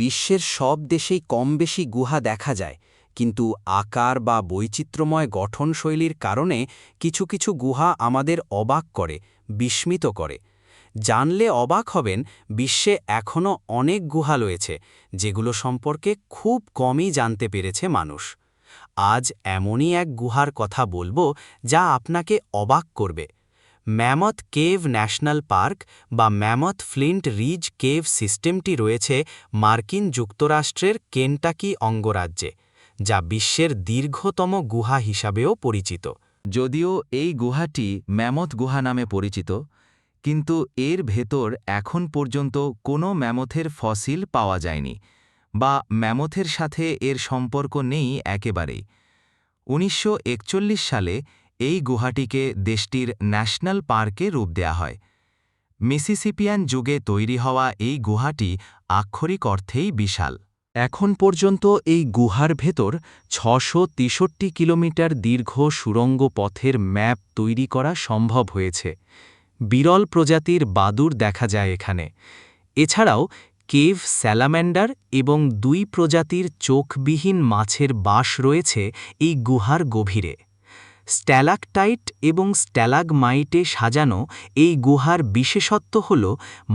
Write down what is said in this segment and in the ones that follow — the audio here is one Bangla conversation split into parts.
বিশ্বের সব দেশেই কম বেশি গুহা দেখা যায়, কিন্তু আকার বা বৈচিত্র্যময় গঠনশৈলীর কারণে কিছু কিছু গুহা আমাদের অবাক করে, বিস্মিত করে। জানলে অবাক হবেন, বিশ্বে এখনও অনেক গুহা রয়েছে, যেগুলো সম্পর্কে খুব কমই জানতে পেরেছে মানুষ। আজ এমনই এক গুহার কথা বলব, যা আপনাকে অবাক করবে। ম্যামথ কেভ ন্যাশনাল পার্ক বা ম্যামথ ফ্লিন্ট রিজ কেভ সিস্টেমটি রয়েছে মার্কিন যুক্তরাষ্ট্রের কেন্টাকি অঙ্গরাজ্যে, যা বিশ্বের দীর্ঘতম গুহা হিসাবেও পরিচিত। যদিও এই গুহাটি ম্যামথ গুহা নামে পরিচিত, কিন্তু এর ভেতর এখন পর্যন্ত কোনো ম্যামথের ফসিল পাওয়া যায়নি বা ম্যামথের সাথে এর সম্পর্ক নেই একেবারেই। উনিশশো একচল্লিশ সালে এই গুহাটিকে দেশটির ন্যাশনাল পার্কে রূপ দেয়া হয়। মিসিসিপিয়ান যুগে তৈরি হওয়া এই গুহাটি আক্ষরিক অর্থেই বিশাল। এখন পর্যন্ত এই গুহার ভেতর ছশো কিলোমিটার দীর্ঘ সুরঙ্গ পথের ম্যাপ তৈরি করা সম্ভব হয়েছে। বিরল প্রজাতির বাদুর দেখা যায় এখানে। এছাড়াও কেভ স্যালাম্যান্ডার এবং দুই প্রজাতির চোখবিহীন মাছের বাস রয়েছে এই গুহার গভীরে। স্ট্যালাকটাইট এবং স্ট্যালাগমাইটে সাজানো এই গুহার বিশেষত্ব হল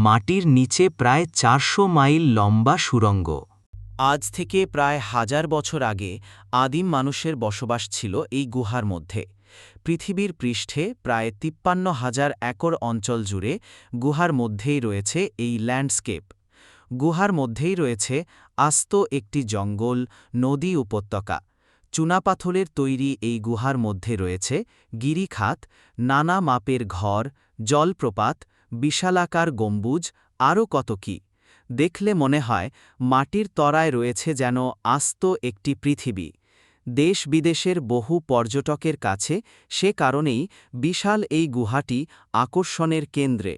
মাটির নিচে প্রায় চারশো মাইল লম্বা সুরঙ্গ। আজ থেকে প্রায় হাজার বছর আগে আদিম মানুষের বসবাস ছিল এই গুহার মধ্যে। পৃথিবীর পৃষ্ঠে প্রায় তিপ্পান্ন হাজার একর অঞ্চল জুড়ে গুহার মধ্যেই রয়েছে এই ল্যান্ডস্কেপ। গুহার মধ্যেই রয়েছে আস্ত একটি জঙ্গল, নদী উপত্যকা। চুনাপাথরের তৈরি এই গুহার মধ্যে রয়েছে গিরিখাত, নানা মাপের ঘর, জলপ্রপাত, বিশালাকার গম্বুজ, আরও কত কি। দেখলে মনে হয় মাটির তরায় রয়েছে যেন আস্ত একটি পৃথিবী। দেশ বিদেশের বহু পর্যটকের কাছে সে কারণেই বিশাল এই গুহাটি আকর্ষণের কেন্দ্রে।